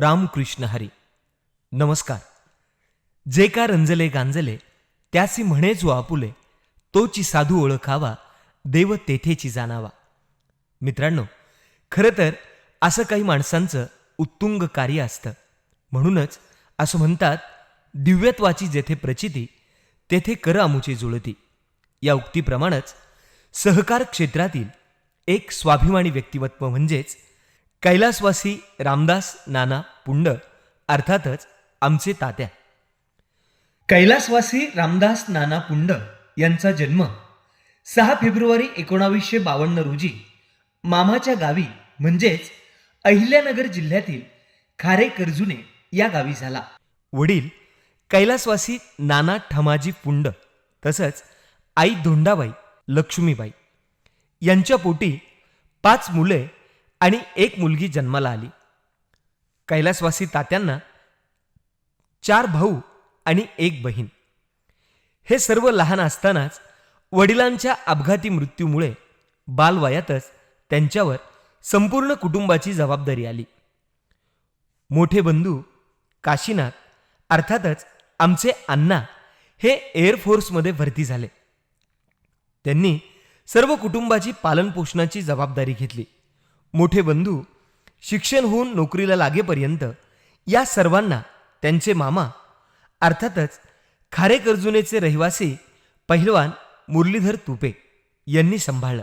रामकृष्ण हरी. नमस्कार. जे का रंजले गांजले त्यासी म्हणे जो आपुले तोची साधू ओळखावा देव तेथेची जाणावा. मित्रांनो खरं तर असं काही माणसांचं उत्तुंग कार्य असतं. म्हणूनच असं म्हणतात दिव्यत्वाची जेथे प्रचिती तेथे कर आमुची जुळती. या उक्तीप्रमाणेच सहकार क्षेत्रातील एक स्वाभिमानी व्यक्तिमत्व म्हणजेच कैलासवासी रामदास नाना पुंड अर्थातच आमचे तात्या. कैलासवासी रामदास नाना पुंड यांचा जन्म सहा फेब्रुवारी एकोणावीसशे बावन्न रोजी मामाच्या गावी म्हणजेच अहिल्यानगर जिल्ह्यातील खारे कर्जुने या गावी झाला. वडील कैलासवासी नाना ठमाजी पुंड तसंच आई धोंडाबाई लक्ष्मीबाई यांच्या पोटी पाच मुले आणि एक मुलगी जन्माला आली. कैलासवासी तात्यांना चार भाऊ आणि एक बहीण. हे सर्व लहान असतानाच वडिलांच्या अपघाती मृत्यूमुळे बालवयातच त्यांच्यावर संपूर्ण कुटुंबाची जबाबदारी आली. मोठे बंधू काशीनाथ अर्थातच आमचे अण्णा हे एअरफोर्समध्ये भरती झाले. त्यांनी सर्व कुटुंबाची पालनपोषणाची जबाबदारी घेतली. मोठे बंधू शिक्षण होऊन नोकरीला लागेपर्यंत या सर्वांना त्यांचे मामा अर्थातच खारे कर्जुनेचे रहिवासी पहिलवान मुरलीधर तुपे यांनी सांभाळलं.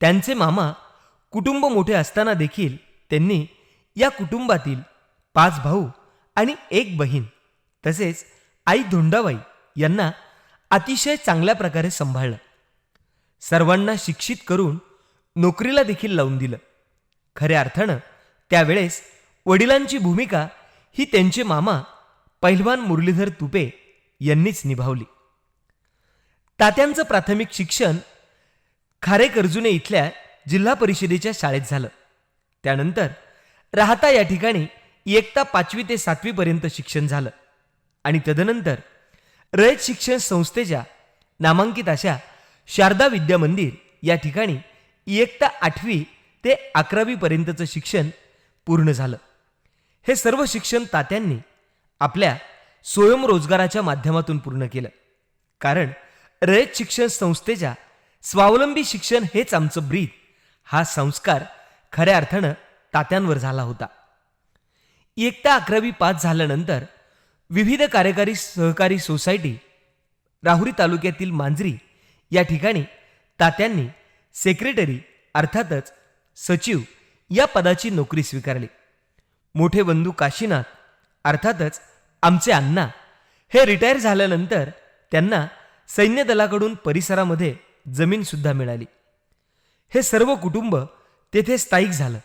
त्यांचे मामा कुटुंब मोठे असताना देखील त्यांनी या कुटुंबातील पाच भाऊ आणि एक बहीण तसेच आई धोंडाबाई यांना अतिशय चांगल्या प्रकारे सांभाळलं. सर्वांना शिक्षित करून नोकरीला देखील लावून दिलं. खऱ्या अर्थानं त्यावेळेस वडिलांची भूमिका ही त्यांचे मामा पहिलवान मुरलीधर तुपे यांनीच निभावली. तात्यांचं प्राथमिक शिक्षण खारेकर्जुने इथल्या जिल्हा परिषदेच्या शाळेत झालं. त्यानंतर राहता या ठिकाणी इयत्ता पाचवी ते सातवीपर्यंत शिक्षण झालं आणि तदनंतर रयत शिक्षण संस्थेच्या नामांकित अशा शारदा विद्या मंदिर या ठिकाणी इयत्ता आठवी ते अकरावीपर्यंतचं शिक्षण पूर्ण झालं. हे सर्व शिक्षण तात्यांनी आपल्या स्वयंरोजगाराच्या माध्यमातून पूर्ण केलं. कारण रयत शिक्षण संस्थेच्या स्वावलंबी शिक्षण हेच आमचं ब्रीद हा संस्कार खऱ्या अर्थानं तात्यांवर झाला होता. इयत्ता अकरावी पास झाल्यानंतर विविध कार्यकारी सहकारी सोसायटी राहुरी तालुक्यातील मांजरी या ठिकाणी तात्यांनी सेक्रेटरी अर्थातच सचिव या पदाची नोकरी स्वीकारली. मोठे बंधू काशीनाथ अर्थातच आमचे अण्णा हे रिटायर झाल्यानंतर त्यांना सैन्य दलाकडून परिसरामध्ये जमीन सुद्धा मिळाली. हे सर्व कुटुंब तेथे स्थायिक झालं.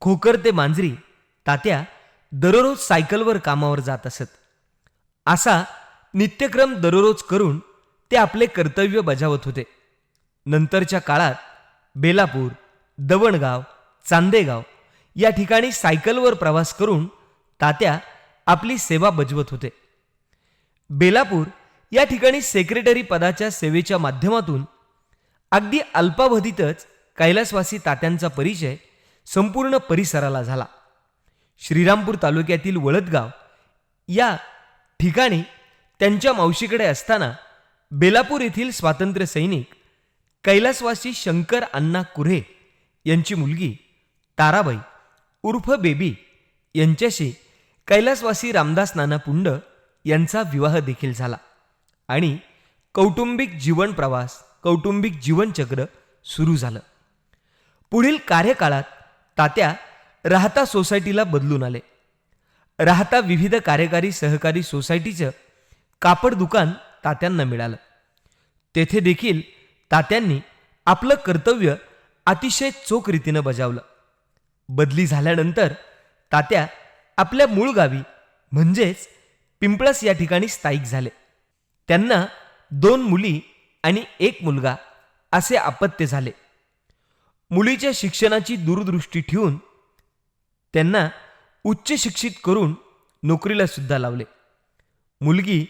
खोकर ते मांजरी तात्या दररोज सायकलवर कामावर जात असत. असा नित्यक्रम दररोज करून ते आपले कर्तव्य बजावत होते. नंतरच्या काळात बेलापूर दवणगाव चांदेगाव या ठिकाणी सायकलवर प्रवास करून तात्या आपली सेवा बजवत होते. बेलापूर या ठिकाणी सेक्रेटरी पदाच्या सेवेच्या माध्यमातून अगदी अल्पावधीतच कैलासवासी तात्यांचा परिचय संपूर्ण परिसराला झाला. श्रीरामपूर तालुक्यातील वळदगाव या ठिकाणी त्यांच्या मावशीकडे असताना बेलापूर येथील स्वातंत्र्य सैनिक कैलासवासी शंकर अण्णा कुऱ्हे यांची मुलगी ताराबाई उर्फ बेबी यांच्याशी कैलासवासी रामदास नाना पुंड यांचा विवाह देखील झाला आणि कौटुंबिक जीवन प्रवास कौटुंबिक जीवनचक्र सुरू झालं. पुढील कार्यकाळात तात्या राहता सोसायटीला बदलून आले. राहता विविध कार्यकारी सहकारी सोसायटीचं कापड दुकान तात्यांना मिळालं. तेथे देखील तात्यांनी आपलं कर्तव्य अतिशय चोख रीतीनं बजावलं. बदली झाल्यानंतर तात्या आपल्या मूळ गावी म्हणजेच पिंपळस या ठिकाणी स्थायिक झाले. त्यांना दोन मुली आणि एक मुलगा असे अपत्य झाले. मुलीच्या शिक्षणाची दूरदृष्टी ठेवून त्यांना उच्च शिक्षित करून नोकरीला सुद्धा लावले. मुलगी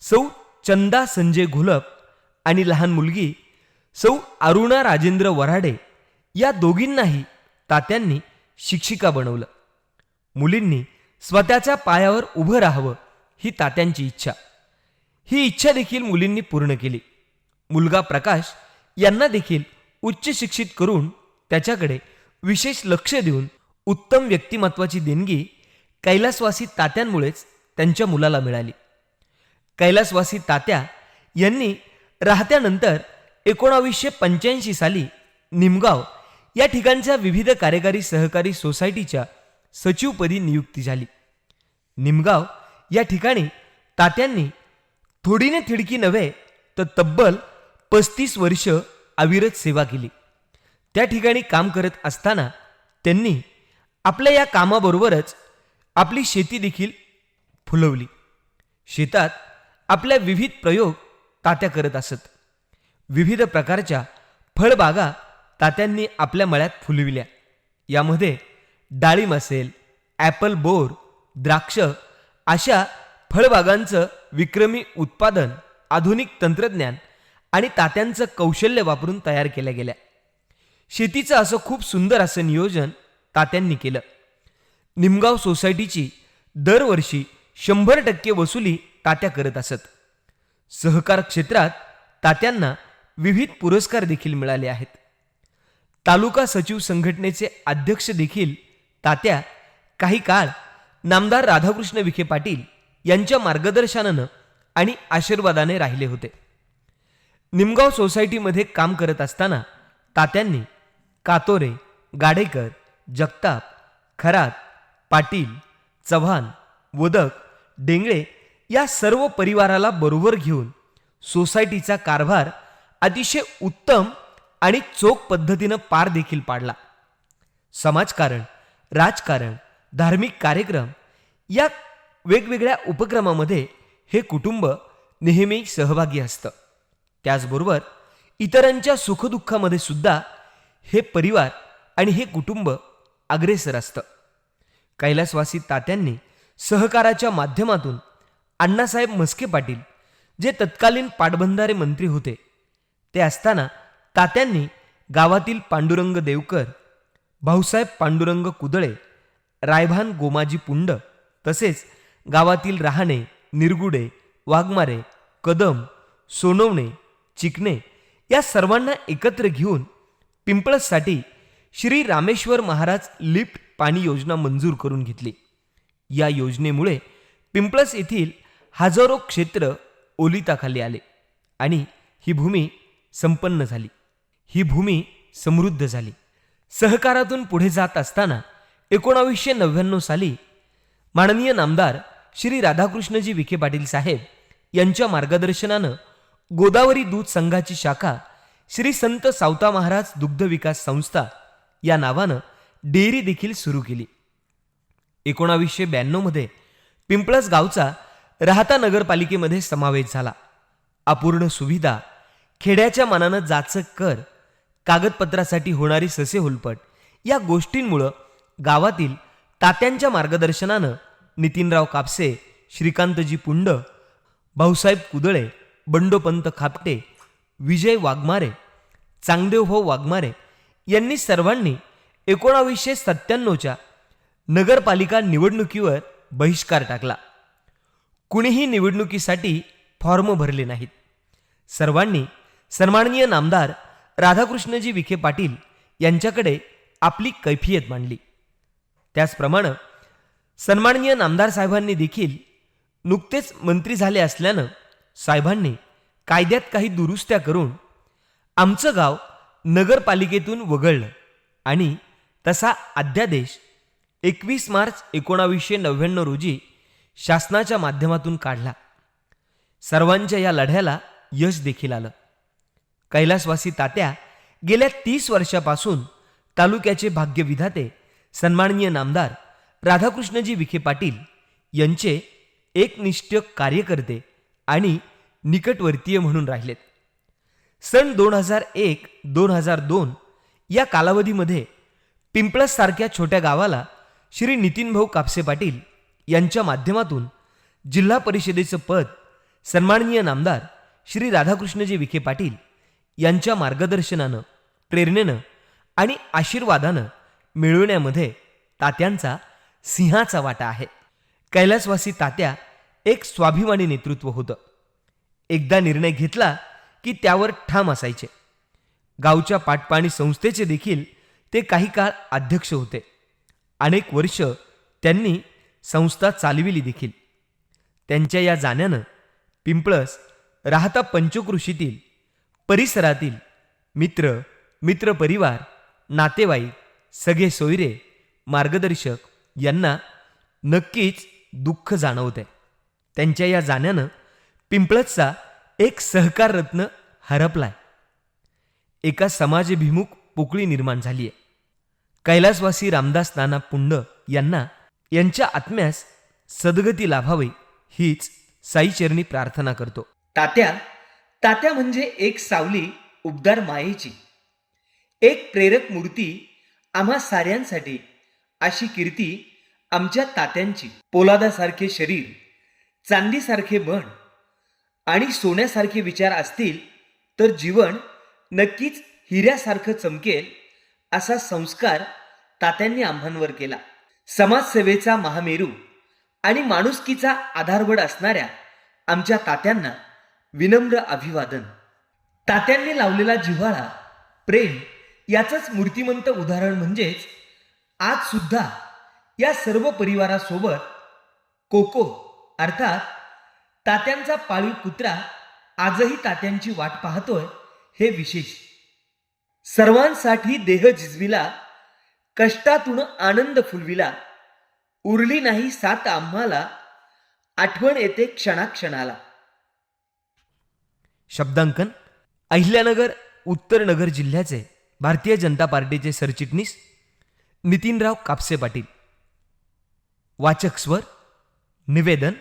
सौ चंदा संजय घोलप आणि लहान मुलगी सौ अरुणा राजेंद्र वराडे या दोघींनाही तात्यांनी शिक्षिका बनवलं. मुलींनी स्वतःच्या पायावर उभं राहावं ही तात्यांची इच्छा. ही इच्छा देखील मुलींनी पूर्ण केली. मुलगा प्रकाश यांना देखील उच्च शिक्षित करून त्याच्याकडे विशेष लक्ष देऊन उत्तम व्यक्तिमत्वाची देणगी कैलासवासी तात्यांमुळेच त्यांच्या मुलाला मिळाली. कैलासवासी तात्या यांनी राहत्यानंतर एकोणावीसशे पंच्याऐंशी साली निमगाव या ठिकाणच्या विविध कार्यकारी सहकारी सोसायटीच्या सचिवपदी नियुक्ती झाली. निमगाव या ठिकाणी तात्यांनी थोडीने थिडकी नव्हे तर तब्बल पस्तीस वर्ष अविरत सेवा केली. त्या ठिकाणी काम करत असताना त्यांनी आपल्या या कामाबरोबरच आपली शेती देखील फुलवली. शेतात आपल्या विविध प्रयोग तात्या करत असत. विविध प्रकारच्या फळबागा तात्यांनी आपल्या मळ्यात फुलविल्या. यामध्ये डाळिंब असेल ॲपल बोर द्राक्ष अशा फळबागांचं विक्रमी उत्पादन आधुनिक तंत्रज्ञान आणि तात्यांचं कौशल्य वापरून तयार केल्या गेल्या. शेतीचं असं खूप सुंदर असं नियोजन तात्यांनी केलं. निमगाव सोसायटीची दरवर्षी शंभर टक्के वसुली तात्या करत असत. सहकार क्षेत्रात तात्यांना विविध पुरस्कार देखील मिळाले आहेत. तालुका सचिव संघटनेचे अध्यक्ष देखील तात्या काही काळ नामदार राधाकृष्ण विखे पाटील यांच्या मार्गदर्शनानं आणि आशीर्वादाने राहिले होते. निमगाव सोसायटीमध्ये काम करत असताना तात्यांनी कातोरे गाडेकर जगताप खरात पाटील चव्हाण वदक डेंगळे या सर्व परिवाराला बरोबर घेऊन सोसायटीचा कारभार अतिशय उत्तम आणि चोख पद्धतीनं पार देखील पाडला. समाजकारण राजकारण धार्मिक कार्यक्रम या वेगवेगळ्या उपक्रमामध्ये हे कुटुंब नेहमी सहभागी असतं. त्याचबरोबर इतरांच्या सुखदुःखामध्ये सुद्धा हे परिवार आणि हे कुटुंब अग्रेसर असतं. कैलासवासी तात्यांनी सहकाराच्या माध्यमातून अण्णासाहेब मस्के पाटील जे तत्कालीन पाटबंधारे मंत्री होते ते असताना तात्यांनी गावातील पांडुरंग देवकर भाऊसाहेब पांडुरंग कुदळे रायभान गोमाजी पुंड तसेच गावातील रहाणे निरगुडे वाघमारे कदम सोनवणे चिकणे या सर्वांना एकत्र घेऊन पिंपळससाठी श्री रामेश्वर महाराज लिफ्ट पाणी योजना मंजूर करून घेतली. या योजनेमुळे पिंपळस येथील हजारो क्षेत्र ओलिताखाली आले आणि ही भूमी संपन्न झाली. ही भूमी समृद्ध झाली. सहकारातून पुढे जात असताना एकोणावीसशे नव्याण्णव साली माननीय नामदार श्री राधाकृष्णजी विखे पाटील साहेब यांच्या मार्गदर्शनानं गोदावरी दूध संघाची शाखा श्री संत सावता महाराज दुग्ध विकास संस्था या नावानं डेअरी देखील सुरू केली. एकोणावीसशे ब्याण्णवमध्ये पिंपळस गावचा राहता नगरपालिकेमध्ये समावेश झाला. अपूर्ण सुविधा खेड्याच्या मानानं जाचक कर. कागदपत्रासाठी होणारी ससे हुलपट. या गोष्टींमुळं गावातील तात्यांच्या मार्गदर्शनानं नितीनराव कापसे श्रीकांतजी पुंड भाऊसाहेब कुदळे बंडोपंत खापटे विजय वाघमारे चांगदेवभाऊ वाघमारे यांनी सर्वांनी एकोणावीसशे सत्त्याण्णवच्या नगरपालिका निवडणुकीवर बहिष्कार टाकला. कुणीही निवडणुकीसाठी फॉर्म भरले नाहीत. सर्वांनी सन्माननीय नामदार राधाकृष्णजी विखे पाटील यांच्याकडे आपली कैफियत मांडली. त्याचप्रमाणे सन्माननीय नामदार साहेबांनी देखील नुकतेच मंत्री झाले असल्यानं साहेबांनी कायद्यात काही दुरुस्त्या करून आमचं गाव नगरपालिकेतून वगळलं आणि तसा अध्यादेश एकवीस मार्च एकोणावीसशे नव्याण्णव रोजी शासनाच्या माध्यमातून काढला. सर्वांच्या या लढ्याला यश देखील आलं. कैलासवासी तात्या गेल्या तीस वर्षापासून तालुक्याचे भाग्यविधाते सन्माननीय नामदार राधाकृष्णजी विखे पाटील यांचे एकनिष्ठ कार्यकर्ते आणि निकटवर्तीय म्हणून राहिलेत. सन दोन हजार एक दोन हजार दोन या कालावधीमध्ये पिंपळससारख्या छोट्या गावाला श्री नितीनभाऊ कापसे पाटील यांच्या माध्यमातून जिल्हा परिषदेचं पद सन्माननीय नामदार श्री राधाकृष्णजी विखे पाटील यांच्या मार्गदर्शनानं प्रेरणेनं आणि आशीर्वादानं मिळवण्यामध्ये तात्यांचा सिंहाचा वाटा आहे. कैलासवासी तात्या एक स्वाभिमानी नेतृत्व होतं. एकदा निर्णय घेतला की त्यावर ठाम असायचे. गावच्या पाटपाणी संस्थेचे देखील ते काही काळ अध्यक्ष होते. अनेक वर्ष त्यांनी संस्था चालविली देखील. त्यांच्या या जाण्यानं पिंपळस राहता पंचकृषीतील परिसरातील मित्र मित्रपरिवार नातेवाईक सगळे सोयरे मार्गदर्शक यांना नक्कीच दुःख जाणवत. आहे त्यांच्या या जाण्यानं पिंपळसचा एक सहकार रत्न हरपलाय. एका समाजभिमुख पोकळी निर्माण झाली आहे कैलासवासी रामदास नाना पुंड यांना यांच्या आत्म्यास सद्गती लाभावी हीच साईचरणी प्रार्थना करतो. तात्या तात्या म्हणजे एक सावली उबदार मायेची. एक प्रेरक मूर्ती आम्हा साऱ्यांसाठी अशी कीर्ती आमच्या तात्यांची. पोलादासारखे शरीर चांदीसारखे मन आणि सोन्यासारखे विचार असतील तर जीवन नक्कीच हिऱ्यासारखं चमकेल असा संस्कार तात्यांनी आम्हांवर केला. समाजसेवेचा महामेरू आणि माणुसकीचा आधारवड असणाऱ्या आमच्या तात्यांना विनम्र अभिवादन. तात्यांनी लावलेला जिव्हाळा प्रेम याचंच मूर्तिमंत उदाहरण म्हणजेच आज सुद्धा या सर्व परिवारासोबत कोको अर्थात तात्यांचा पाळीव कुत्रा आजही तात्यांची वाट पाहतोय हे विशेष. सर्वांसाठी देह झिजविला कष्टातून आनंद फुलविला उरली नाही सात आम्हाला आठवण येते क्षणाक्षणाला. शब्दांकन अहिल्यानगर उत्तर नगर जिल्ह्याचे भारतीय जनता पार्टीचे सरचिटणीस नितीनराव कापसे पाटील. वाचक स्वर निवेदन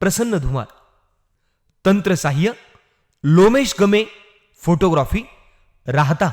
प्रसन्न धुमाळ. तंत्रसाह्य लोमेश गमे फोटोग्राफी राहता.